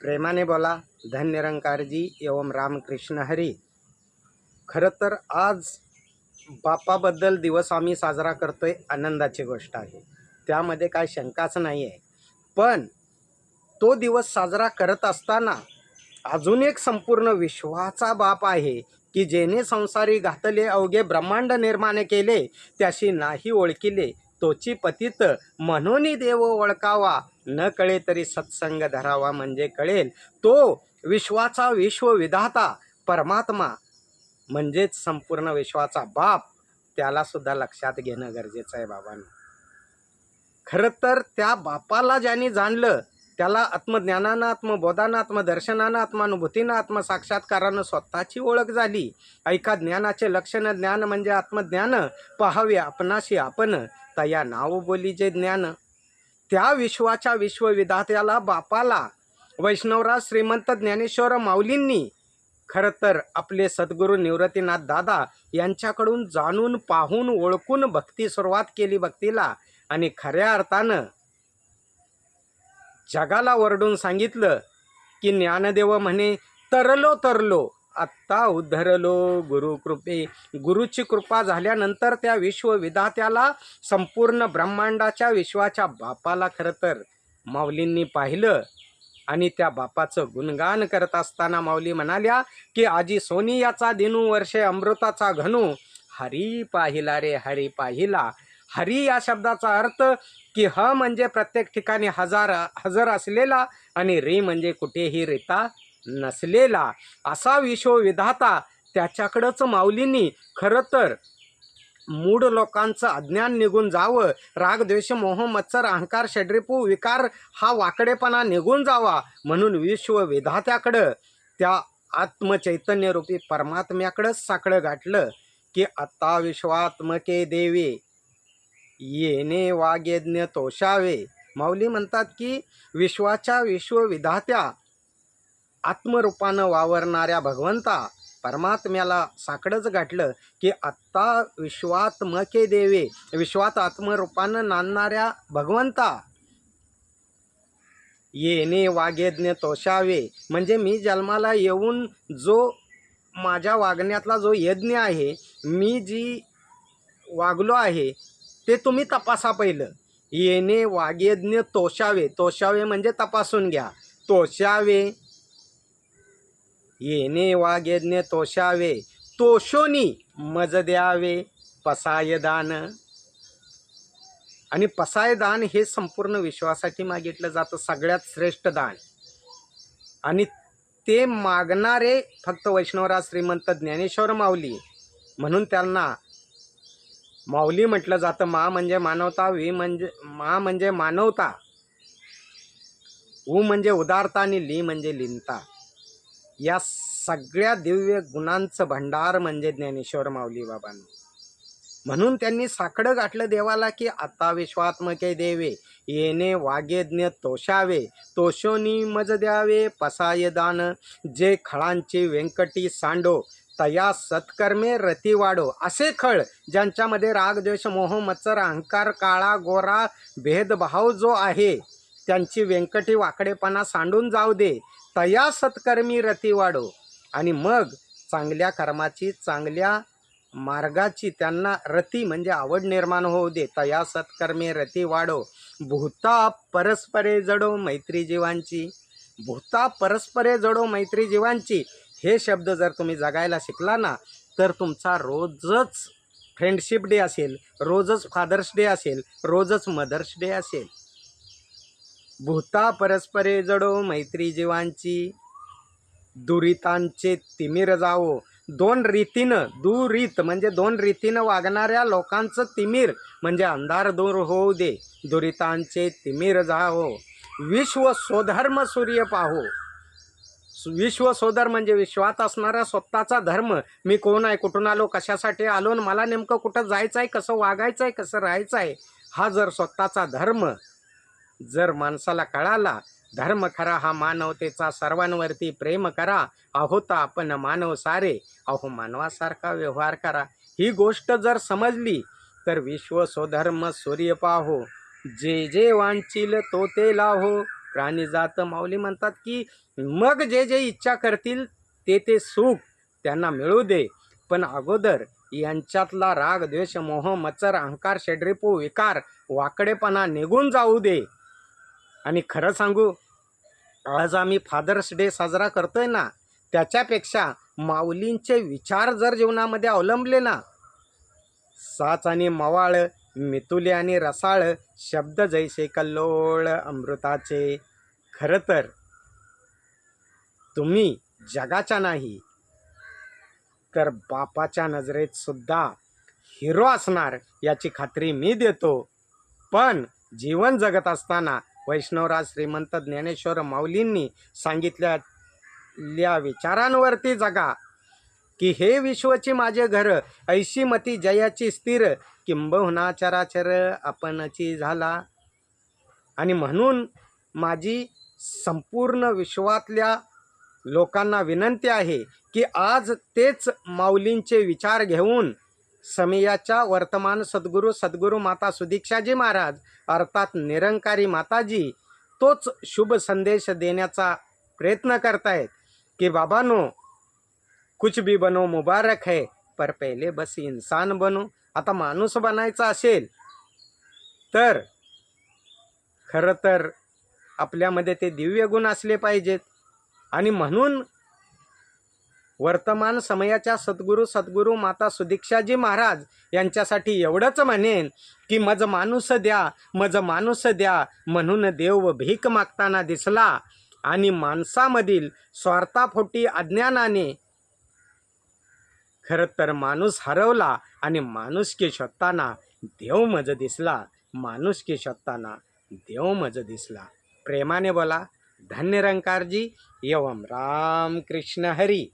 प्रेमाने बोला धन्यरंकारजी एवं रामकृष्ण हरी. खरं तर आज बापाबद्दल दिवस आम्ही साजरा करतोय आनंदाची गोष्ट आहे. त्यामध्ये काय शंकाच नाही आहे पण तो दिवस साजरा करत असताना अजून एक संपूर्ण विश्वाचा बाप आहे की जेने संसारी घातले अवघे ब्रह्मांड निर्माण केले त्याशी नाही ओळखिले तोची पतित म्हणून देव ओळखावा न कळे तरी सत्संग धरावा म्हणजे कळेल. तो विश्वाचा विश्वविधाता परमात्मा म्हणजेच संपूर्ण विश्वाचा बाप त्याला सुद्धा लक्षात घेणं गरजेचं आहे बाबांना. खरं तर त्या बापाला ज्यांनी जाणलं त्याला आत्मज्ञानानं आत्मबोधानं आत्मदर्शनानं आत्मानुभूतीनं आत्मसाक्षात्कारानं स्वतःची ओळख झाली. ऐका ज्ञानाचे लक्षण ज्ञान म्हणजे आत्मज्ञान. पहावे आपणाशी आपण. तया नाव बोली जे ज्ञान. त्या विश्वाच्या विश्वविधात्याला बापाला वैष्णवराज श्रीमंत ज्ञानेश्वर माऊलींनी. खरं तर आपले सद्गुरू निवृत्तीनाथ दादा यांच्याकडून जाणून पाहून ओळखून भक्ती सुरुवात केली भक्तीला. आणि खऱ्या अर्थानं जगाला वरडून सांगितलं की ज्ञानदेव म्हणे तरलो तरलो आत्ता उद्धरलो गुरुकृपे. गुरुची कृपा झाल्यानंतर त्या विश्वविधात्याला संपूर्ण ब्रह्मांडाच्या विश्वाच्या बापाला खरं तर माऊलींनी पाहिलं आणि त्या बापाचं गुणगान करत असताना माऊली म्हणाल्या की आजी सोनी याचा दिनू वर्षे अमृताचा घनू हरी पाहिला रे हरी पाहिला. हरी या शब्दाचा अर्थ की ह म्हणजे प्रत्येक ठिकाणी हजार हजर असलेला आणि रे म्हणजे कुठेही रिता नसलेला. असा विश्वविधाता त्याच्याकडंच माऊलींनी खरं तर मूढ लोकांचं अज्ञान निघून जावं. राग द्वेष मोह मत्सर अहंकार षड्रिपू विकार हा वाकडेपणा निघून जावा म्हणून विश्वविधात्याकडं त्या आत्मचैतन्यरूपी परमात्म्याकडंच साकडं गाठलं की आता विश्वात्मके देवी. येणे वाग्यज्ञ तोषावे. माऊली म्हणतात की विश्वाच्या विश्वविधात्या आत्मरूपानं वावरणाऱ्या भगवंता परमात्म्याला साकडंच गाठलं की आत्ता विश्वात्मके देवे विश्वात आत्मरूपानं नांदणाऱ्या भगवंता. येणे वाग्यज्ञ तोषावे. म्हणजे मी जन्माला येऊन जो माझ्या वागण्यातला जो यज्ञ आहे मी जी वागलो आहे ते तुम्ही तपासा पहिलं. येणे वागेज्ञ तोषावे तोषावे म्हणजे तपासून घ्या. तोषावे येणे वागेज्ञ तोषावे तोषोनी मज द्यावे. पसायदान. आणि पसायदान हे संपूर्ण विश्वासाठी मागितलं जातं. सगळ्यात श्रेष्ठ दान. आणि ते मागणारे फक्त वैष्णवराज श्रीमंत ज्ञानेश्वर माऊली. म्हणून त्यांना माऊली म्हटलं जातं मा म्हणजे मानवता वी म्हणजे मा म्हणजे मानवता उ म्हणजे उदारता आणि ली म्हणजे लिनता. या सगळ्या दिव्य गुणांचं भंडार म्हणजे ज्ञानेश्वर माऊली बाबांनो. म्हणून त्यांनी साकडं गाठलं देवाला की आता विश्वात्मके देवे येणे वागेज्ञ तोषावे तोषोनी मज द्यावे पसाय दान जे खळांची व्यंकटी सांडो तया सत्कर्मे रती वाढो असे खळ ज्यांच्यामध्ये राग द्वेष मोह मत्सर अहंकार काळा गोरा भेदभाव जो आहे त्यांची व्यंकटी वाकडेपणा सांडून जाऊ दे. तया सत्कर्मी रती वाढो आणि मग चांगल्या कर्माची चांगल्या मार्गाची त्यांना रती म्हणजे आवड निर्माण होऊ दे. तया सत्कर्मे रती वाढो भूता परस्परे जडो मैत्री जीवांची. भूता परस्परे जडो मैत्री जीवांची. हे शब्द जर तुम्ही जगायला शिकला ना तर तुमचा रोजच फ्रेंडशिप डे असेल रोजच फादर्स डे असेल रोजच मदर्स डे असेल. भूता परस्परे जडो मैत्री जीवांची दुरितांचे तिमिर जावो. दोन रीतीनं दुरीत म्हणजे दोन रीतीनं वागणाऱ्या लोकांचं तिमिर म्हणजे अंधार दूर होऊ दे दुरितांचे तिमिर जावो. विश्व स्वधर्म सूर्य पाहो. विश्व सोदर म्हणजे विश्वात असणारा स्वतःचा धर्म. मी कोण आहे? कुठून आलो? कशासाठी आलो? आणि मला नेमकं कुठं जायचं आहे कसं वागायचं आहे कसं राहायचं आहे हा जर स्वतःचा धर्म जर माणसाला कळाला धर्म खरा हा मानवतेचा सर्वांवरती प्रेम करा. आहोता आपण मानव सारे. अहो मानवासारखा व्यवहार करा. ही गोष्ट जर समजली तर विश्व स्वधर्म सूर्य पाहो. जे जे वांचील तो ते लाहो. प्राणीजात माऊली म्हणतात की मग जे जे इच्छा करतील ते ते सुख त्यांना मिळू दे. पण अगोदर यांच्यातला राग द्वेष मोह मत्सर अहंकार षड्रिपू विकार वाकडेपणा निघून जाऊ दे. आणि खरं सांगू आज आम्ही फादर्स डे साजरा करतोय ना त्याच्यापेक्षा माऊलींचे विचार जर जीवनामध्ये अवलंबले ना साच आणि मवाळ मितुले आणि रसाळ शब्द जैसे कल्लोळ अमृताचे खरं तर तुम्ही जगाच्या नाही तर बापाच्या नजरेत सुद्धा हिरो असणार याची खात्री मी देतो. पण जीवन जगत असताना वैष्णवराज श्रीमंत ज्ञानेश्वर माऊलींनी सांगितलेल्या विचारांवरती जगा की हे विश्वची माझे घर ऐशी मती जयाची स्थिर किंबहुना चराचर आपणची झाला. आणि म्हणून माझी संपूर्ण विश्वातल्या लोकांना विनंती आहे की आज तेच माऊलींचे विचार घेऊन समयाच्या वर्तमान सद्गुरू सद्गुरू माता सुदीक्षाजी महाराज अर्थात निरंकारी माताजी तोच शुभ संदेश देण्याचा प्रयत्न करतायत की बाबानो कुछ भी बनो मुबारक है पर पहिले बस इन्सान बनो. आता माणूस बनायचा असेल तर खरं तर आपल्यामध्ये ते दिव्य गुण असले पाहिजेत. आणि म्हणून वर्तमान समयाच्या सद्गुरू सद्गुरू माता सुदीक्षाजी महाराज यांच्यासाठी एवढंच म्हणेन की मज माणूस द्या मज माणूस द्या म्हणून देव भीक मागताना दिसला. आणि माणसामधील स्वार्थाफोटी अज्ञानाने खरं तर माणूस हरवला आणि माणुसकी शोधताना देव मज दिसला. माणुसकी शोधताना देव मज दिसला. प्रेमाने बोला. धन्य रंकारजी एवम राम कृष्ण हरी.